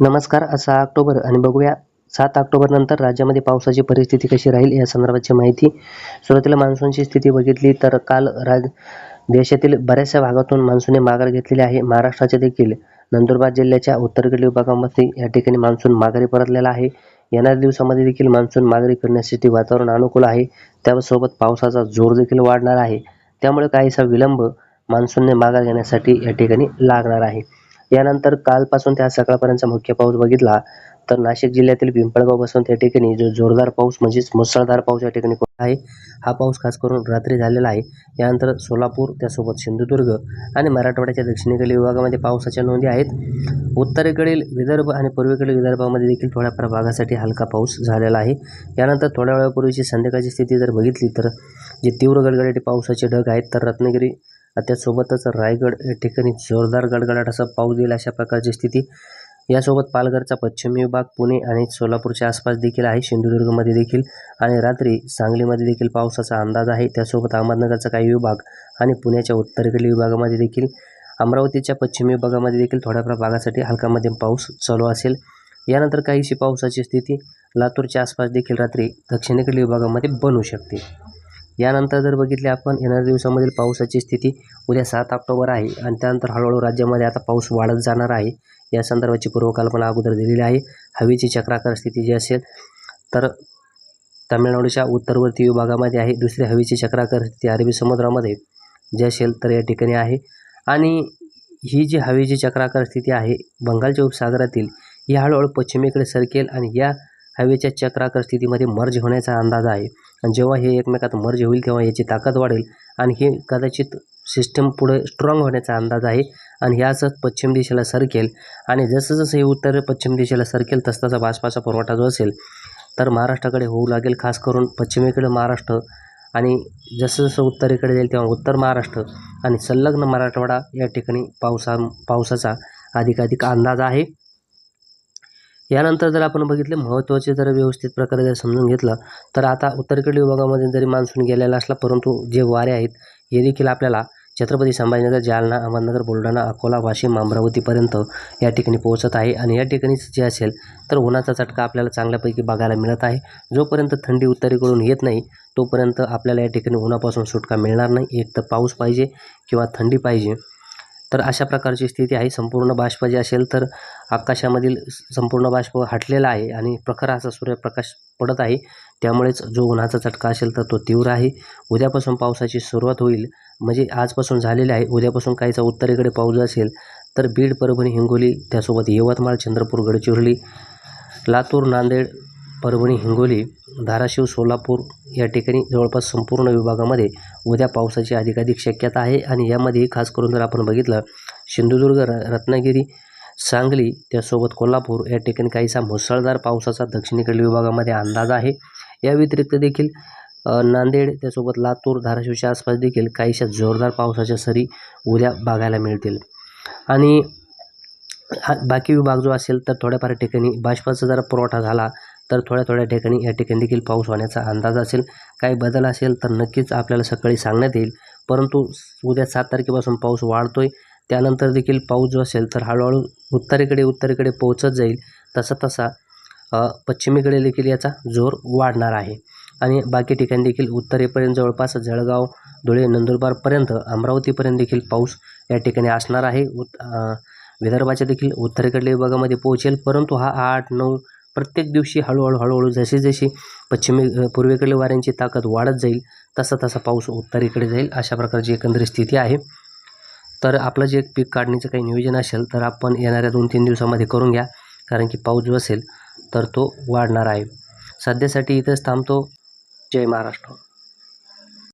नमस्कार असा सहा ऑक्टोबर आणि बघूया सात ऑक्टोबर नंतर राज्यामध्ये पावसाची परिस्थिती कशी राहील या संदर्भाची माहिती. सुरुवातीला मान्सूनची स्थिती बघितली तर काल राज देशातील बऱ्याचशा भागातून मान्सूनने माघार घेतलेली आहे. महाराष्ट्राचे देखील नंदुरबार जिल्ह्याच्या उत्तरेकडील विभागामध्ये या ठिकाणी मान्सून माघारी परतलेला आहे. येणाऱ्या दिवसामध्ये देखील मान्सून माघारी फिरण्यासाठी वातावरण अनुकूल आहे. त्यासोबत पावसाचा जोर देखील वाढणार आहे. त्यामुळे काहीसा विलंब मान्सूनने माघार घेण्यासाठी या ठिकाणी लागणार आहे. यानंतर कालपासून त्या सकाळपर्यंतचा मुख्य पाऊस बघितला तर नाशिक जिल्ह्यातील पिंपळगावपासून त्या ठिकाणी जो जोरदार पाऊस म्हणजेच मुसळधार पाऊस या ठिकाणी पडला आहे हा पाऊस खास करून रात्री झालेला आहे. यानंतर सोलापूर त्यासोबत सिंधुदुर्ग आणि मराठवाड्याच्या दक्षिणेकडील विभागामध्ये पावसाच्या नोंदी आहेत. उत्तरेकडील विदर्भ आणि पूर्वेकडील विदर्भामध्ये देखील थोड्याफार भागासाठी हलका पाऊस झालेला आहे. यानंतर थोड्या वेळापूर्वीची संध्याकाळची स्थिती जर बघितली तर जे तीव्र गडगडाटी पावसाचे ढग आहेत तर रत्नागिरी त्यासोबतच रायगड या ठिकाणी जोरदार गडगडाट असा पाऊस देईल अशा प्रकारची स्थिती. यासोबत पालघरचा पश्चिमी विभाग पुणे आणि सोलापूरच्या आसपास देखील आहे. सिंधुदुर्गमध्ये देखील आणि रात्री सांगलीमध्ये देखील पावसाचा अंदाज आहे. त्यासोबत अहमदनगरचा काही विभाग आणि पुण्याच्या उत्तरेकडील विभागामध्ये देखील. अमरावतीच्या पश्चिमी विभागामध्ये देखील थोड्याफार भागासाठी हलका मध्यम पाऊस चालू असेल. यानंतर काहीशी पावसाची स्थिती लातूरच्या आसपास देखील रात्री दक्षिणेकडील विभागामध्ये बनू शकते. यानंतर जर बघितले आपण येणाऱ्या दिवसामधील पावसाची स्थिती उद्या सात ऑक्टोबर आहे आणि त्यानंतर हळूहळू राज्यामध्ये आता पाऊस वाढत जाणार आहे. या संदर्भाची पूर्वकल्पना अगोदर दिलेली आहे. हवेची चक्राकार स्थिती जी असेल तर तामिळनाडूच्या उत्तरवर्ती विभागामध्ये आहे. दुसरी हवेची चक्राकार स्थिती अरबी समुद्रामध्ये जी असेल तर या ठिकाणी आहे. आणि ही जी हवेची चक्राकार स्थिती आहे बंगालच्या उपसागरातील ही हळूहळू पश्चिमेकडे सरकेल आणि या हवेच्या चक्राकार स्थितीमध्ये मर्ज होण्याचा अंदाज आहे. आणि जेव्हा हे एकमेकात मर्ज होईल तेव्हा याची ताकद वाढेल. आणि हे कदाचित सिस्टम पुढे स्ट्रॉंग होण्याचा अंदाज आहे. आणि हे असंच पश्चिम दिशेला सरकेल. आणि जसं जसं हे उत्तर पश्चिम दिशेला सरकेल तस तसा बाष्पाचा पुरवठा जो असेल तर महाराष्ट्राकडे होऊ लागेल. खास करून पश्चिमेकडे महाराष्ट्र. आणि जसं जसं उत्तरेकडे जाईल तेव्हा उत्तर महाराष्ट्र. आणि संलग्न मराठवाडा या ठिकाणी पावसा पावसाचा अधिकाधिक अंदाज आहे. यानंतर जर आपण बघितले महत्त्वाचे जर व्यवस्थित प्रकारे जर समजून घेतलं तर आता उत्तरेकडील विभागामध्ये जरी मान्सून गेलेला असला परंतु जे वारे आहेत हे देखील आपल्याला छत्रपती संभाजीनगर जालना अहमदनगर बुलढाणा अकोला वाशिम अमरावतीपर्यंत या ठिकाणी पोहोचत आहे. आणि या ठिकाणीच जे असेल तर उन्हाचा चटका आपल्याला चांगल्यापैकी बघायला मिळत आहे. जोपर्यंत थंडी उत्तरेकडून येत नाही तोपर्यंत आपल्याला या ठिकाणी उन्हापासून सुटका मिळणार नाही. एक तर पाऊस पाहिजे किंवा थंडी पाहिजे. तर अशा प्रकारची स्थिती आहे. संपूर्ण बाष्प जे असेल तर आकाशामधील संपूर्ण बाष्प हटलेला आहे आणि प्रखर असा सूर्यप्रकाश पडत आहे. त्यामुळेच जो उन्हाचा चटका असेल तर तो तीव्र आहे. उद्यापासून पावसाची सुरुवात होईल. म्हणजे आजपासून झालेली आहे. उद्यापासून काहीचा उत्तरेकडे पाऊस असेल तर बीड परभणी हिंगोली त्यासोबत यवतमाळ चंद्रपूर गडचिरोली लातूर नांदेड परभणी हिंगोली धाराशिव सोलापूर या ठिकाणी जवळपास संपूर्ण विभागामध्ये उद्या पावसाची अधिकाधिक शक्यता आहे आणि यामध्ये खास करून जर आपण बघितलं सिंधुदुर्ग र रत्नागिरी सांगली त्यासोबत कोल्हापूर या ठिकाणी काहीसा मुसळधार पावसाचा दक्षिणेकडील विभागामध्ये अंदाज आहे. या व्यतिरिक्त देखील नांदेड त्यासोबत लातूर धाराशिवच्या आसपास देखील काहीशा जोरदार पावसाच्या सरी उद्या बघायला मिळतील. आणि हा बाकी विभाग जो असेल तर थोड्याफार ठिकाणी बाष्पाचा जरा पुरवठा झाला. तर थोड्या थोड्या ठिकाणी या ठिकाणी देखील पाऊस होण्याचा अंदाज असेल. काही बदल असेल तर नक्कीच आपल्याला सकाळी सांगण्यात येईल. परंतु उद्या सात तारखेपासून पाऊस वाढतो आहे त्यानंतर देखील पाऊस जो असेल तर हळूहळू उत्तरेकडे उत्तरेकडे पोहोचत जाईल. तसा तसा पश्चिमेकडे देखील याचा जोर वाढणार आहे. आणि बाकी ठिकाणी देखील उत्तरेपर्यंत जवळपास जळगाव धुळे नंदुरबारपर्यंत अमरावतीपर्यंत देखील पाऊस या ठिकाणी असणार आहे. उत् विदर्भाच्या देखील उत्तरेकडल्या विभागामध्ये पोहोचेल. परंतु हा आठ नऊ प्रत्येक दिवशी हळूहळू हळूहळू जशी जशी पश्चिमे पूर्वेकडील वाऱ्यांची ताकद वाढत जाईल तसा तसा पाऊस उत्तरेकडे जाईल अशा प्रकारची एकंदरीत स्थिती आहे. तर आपलं जे पीक काढणीचं काही नियोजन असेल तर आपण येणाऱ्या दोन तीन दिवसामध्ये करून घ्या कारण की पाऊस जो असेल तर तो वाढणार आहे. सध्यासाठी इथंच थांबतो. जय महाराष्ट्र.